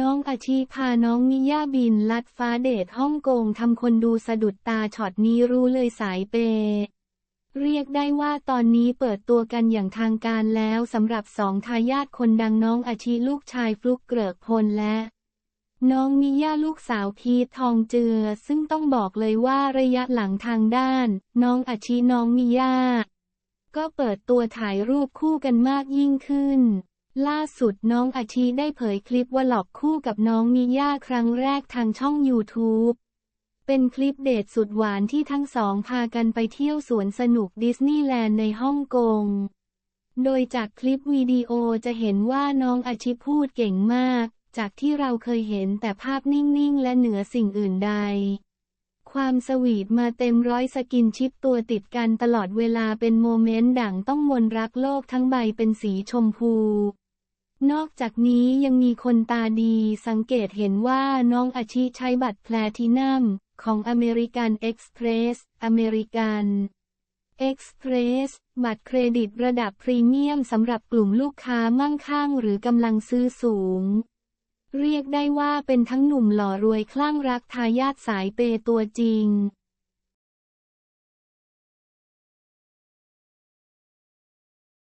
น้องอาชีพาน้องมิย่าบินลัดฟ้าเดทฮ่องกงทำคนดูสะดุดตาช็อตนี้รู้เลยสายเปย์เรียกได้ว่าตอนนี้เปิดตัวกันอย่างทางการแล้วสำหรับสองทายาทคนดังน้องอาชีลูกชายฟลุกเกริกพลและ น้องมิย่าลูกสาวพีททองเจือ ซึ่งต้องบอกเลยว่าระยะหลังทางด้าน น้องอาชีน้องมิย่าก็เปิดตัวถ่ายรูปคู่กันมากยิ่งขึ้น ล่าสุดน้องอาชีได้เผยคลิปวหลอกคู่กับน้องมิย่าครั้งแรกทางช่อง YouTube เป็นคลิปเดทสุดหวานที่ทั้งสองพากันไปเที่ยวสวนสนุกดิสนีย์แลนด์ในฮ่องกง โดยจากคลิปวิดีโอจะเห็นว่าน้องอาชิพูดเก่งมาก จากที่เราเคยเห็นแต่ภาพนิ่ง ๆ และเหนือสิ่งอื่นใด ความสวีทมาเต็มร้อยสกินชิปตัวติดกันตลอดเวลาเป็นโมเมนต์ดั่งต้องมนรักโลกทั้งใบเป็นสีชมพู นอกจากนี้ยังมีคนตาดีสังเกตเห็นว่าน้องอาชิใช้บัตรแพลทินัมของอเมริกันเอ็กซ์เพรส อเมริกันเอ็กซ์เพรส บัตรเครดิตระดับพรีเมียมสำหรับกลุ่มลูกค้ามั่งคั่งหรือกำลังซื้อสูง เรียกได้ว่าเป็นทั้งหนุ่มหล่อรวยคลั่งรักทายาทสายเปย์ตัวจริง